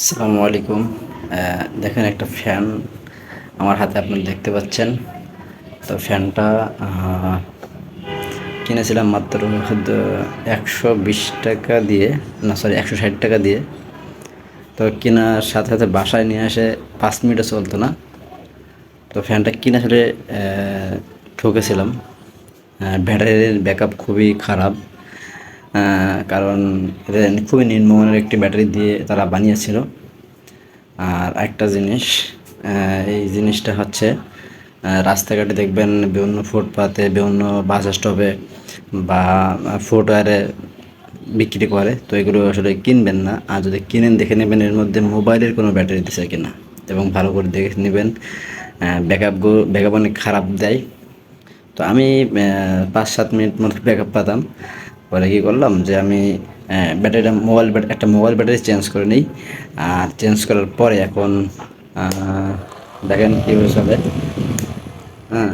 আসসালামু আলাইকুম। দেখেন একটা ফ্যান আমার হাতে আপনি দেখতে পাচ্ছেন। তো ফ্যানটা কিনেছিলাম মাত্র একশো বিশ টাকা দিয়ে, না সরি একশো ষাট টাকা দিয়ে। তো কেনার সাথে সাথে বাসায় নিয়ে আসে পাঁচ মিনিটও চলতো না। তো ফ্যানটা কিনে আসলে ঠকেছিলাম। ব্যাটারির ব্যাকআপ খুবই খারাপ। কারণ এটা খুবই নিম্নমানের একটি ব্যাটারি দিয়ে তারা বানিয়েছিল। আর একটা জিনিস এই জিনিসটা হচ্ছে রাস্তাঘাটে দেখবেন বিভিন্ন ফুটপাতে, বিভিন্ন বাস স্টপে বা ফুটওয়ারে বিক্রি করে, তো এগুলো আসলে কিনবেন না। আর যদি কিনেন, দেখে নেবেন এর মধ্যে মোবাইলের কোনো ব্যাটারি দিছে কিনা এবং ভালো করে দেখে নেবেন ব্যাকআপগুলো ব্যাকআপ অনেক খারাপ দেয়। তো আমি পাঁচ সাত মিনিট মতো ব্যাকআপ পেতাম। পরে কী করলাম যে আমি ব্যাটারিটা মোবাইল একটা মোবাইল ব্যাটারি চেঞ্জ করে নিই। আর চেঞ্জ করার পরে এখন দেখেন কীভাবে চলে হ্যাঁ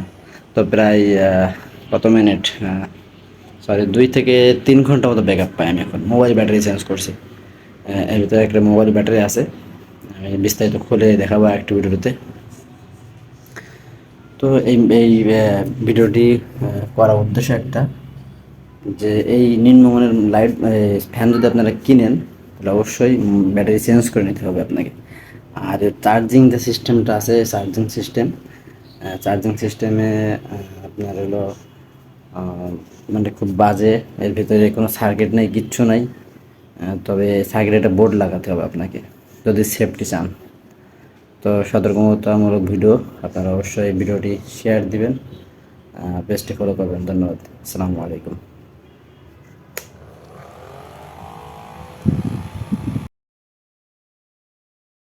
তো প্রায় কত মিনিট সরি দুই থেকে তিন ঘণ্টা মতো ব্যাক আপ পাই আমি এখন। মোবাইল ব্যাটারি চেঞ্জ করছি। এর ভিতরে একটা মোবাইল ব্যাটারি আছে। আমি বিস্তারিত খুলে দেখাবো একটু ভিডিওতে। তো এই এই ভিডিওটি করার উদ্দেশ্য একটা। যে এই নিম্নমানের লাইট ফ্যান যদি আপনারা কিনেন, তাহলে অবশ্যই ব্যাটারি চেঞ্জ করে নিতে হবে আপনাকে। আর চার্জিং যে সিস্টেমটা আছে চার্জিং সিস্টেম চার্জিং সিস্টেমে আপনার হলো মানে খুব বাজে। এর ভিতরে কোনো সার্কিট নেই, কিচ্ছু নাই। তবে সার্কিট একটা বোর্ড লাগাতে হবে আপনাকে, যদি সেফটি চান। তো সতর্কতামূলক ভিডিও, আপনারা অবশ্যই ভিডিওটি শেয়ার দিবেন। পেজটি ফলো করবেন। ধন্যবাদ। আসসালামু আলাইকুম।